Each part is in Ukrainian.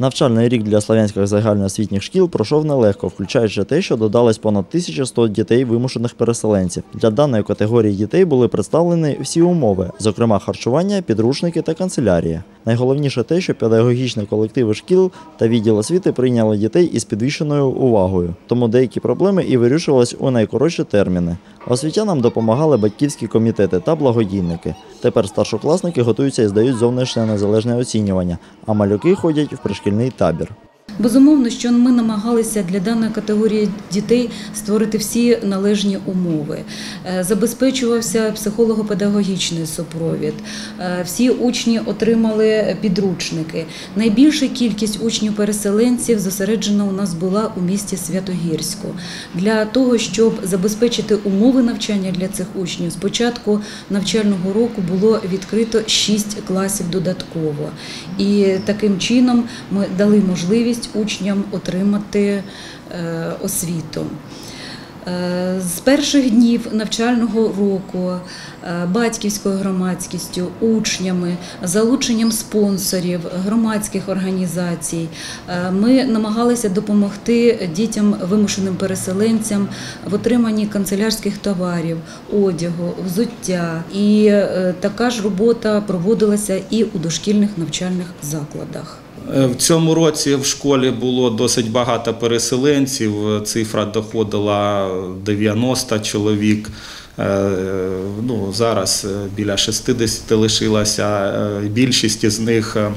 Навчальний рік для слов'янських загальноосвітніх шкіл пройшов нелегко, включаючи те, що додалось понад 1100 дітей вимушених переселенців. Для даної категорії дітей були представлені всі умови, зокрема харчування, підручники та канцелярія. Найголовніше те, що педагогічні колективи шкіл та відділ освіти прийняли дітей із підвищеною увагою. Тому деякі проблеми і вирішувались у найкоротші терміни. Освітянам допомагали батьківські комітети та благодійники. Тепер старшокласники готуються і здають зовнішнє незалежне оцінювання, а малюки ходять в пришкільний табір. Безумовно, що ми намагалися для даної категорії дітей створити всі належні умови. Е, Забезпечувався психолого-педагогічний супровід. Е, Всі учні отримали підручники. Найбільша кількість учнів-переселенців зосереджена у нас була у місті Святогірську. Для того, щоб забезпечити умови навчання для цих учнів, з початку навчального року було відкрито 6 класів додатково. І таким чином ми дали можливість учням отримати е, освіту. Е, З перших днів навчального року е, батьківською громадськістю, учнями, залученням спонсорів, громадських організацій ми намагалися допомогти дітям вимушеним переселенцям в отриманні канцелярських товарів, одягу, взуття. І така ж робота проводилася і у дошкільних навчальних закладах. Е, В цьому році в школі було досить багато переселенців. Цифра доходила 90 чоловік. Е, Ну, зараз е, біля 60 лишилося. Е, Більшість із них е,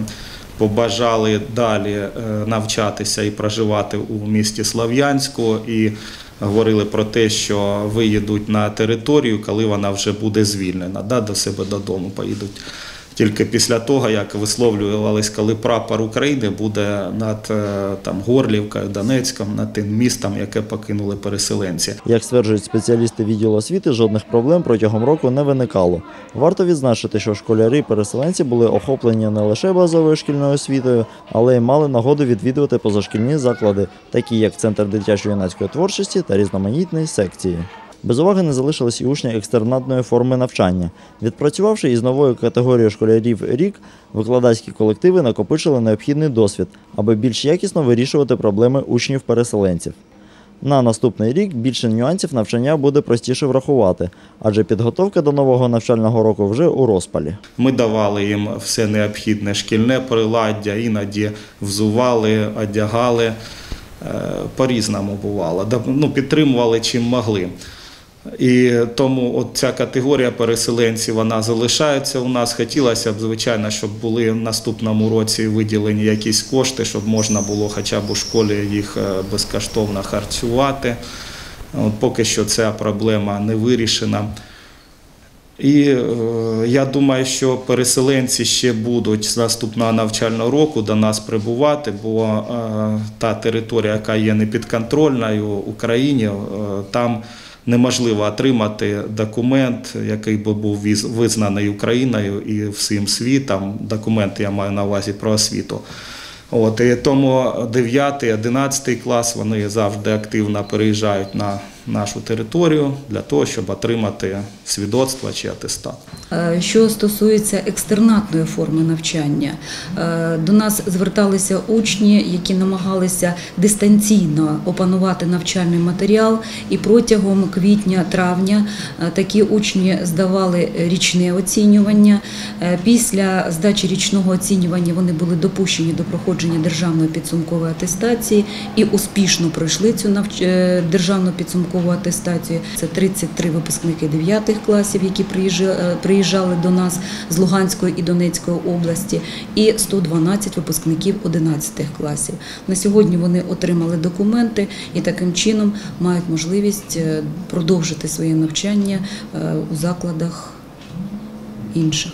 побажали далі е, навчатися і проживати у місті Слов'янську. І говорили про те, що виїдуть на територію, коли вона вже буде звільнена, да, до себе додому поїдуть. Тільки після того, як висловлювались, коли прапор України буде над е, там Горлівкою, Донецьком, над тим містом, яке покинули переселенці. Як стверджують спеціалісти відділу освіти, жодних проблем протягом року не виникало. Варто відзначити, що школярі-переселенці були охоплені не лише базовою шкільною освітою, але й мали нагоду відвідувати позашкільні заклади, такі як Центр дитячо-юнацької творчості та різноманітні секції. Без уваги не залишились і учні екстернатної форми навчання. Відпрацювавши із новою категорією школярів рік, викладацькі колективи накопичили необхідний досвід, аби більш якісно вирішувати проблеми учнів-переселенців. На наступний рік більше нюансів навчання буде простіше врахувати, адже підготовка до нового навчального року вже у розпалі. Ми давали їм все необхідне шкільне приладдя, іноді взували, одягали. Е, По-різному бувало. Да, Ну, підтримували чим могли. І тому от ця категорія переселенців вона залишається у нас. Хотілося б, звичайно, щоб були в наступному році виділені якісь кошти, щоб можна було хоча б у школі їх е, безкоштовно харчувати. От поки що ця проблема не вирішена. І е, я думаю, що переселенці ще будуть з наступного навчального року до нас прибувати, бо е, та територія, яка є непідконтрольною Україні, е, там неможливо отримати документ, який би був визнаний Україною і всім світом. Документ я маю на увазі про освіту. От, і тому 9, 11 клас вони завжди активно переїжджають на нашу територію для того, щоб отримати свідоцтво чи атестат. Е, Що стосується екстернатної форми навчання, е, до нас зверталися учні, які намагалися дистанційно опанувати навчальний матеріал, і протягом квітня-травня е, такі учні здавали річне оцінювання. Після здачі річного оцінювання вони були допущені до проходження державної підсумкової атестації і успішно пройшли цю державну підсумкову атестацію. Це 33 випускники 9 класів, які е, приїжджали до нас з Луганської і Донецької області, і 112 випускників 11 класів. На сьогодні вони отримали документи і таким чином мають можливість е, продовжити своє навчання е, у закладах інших.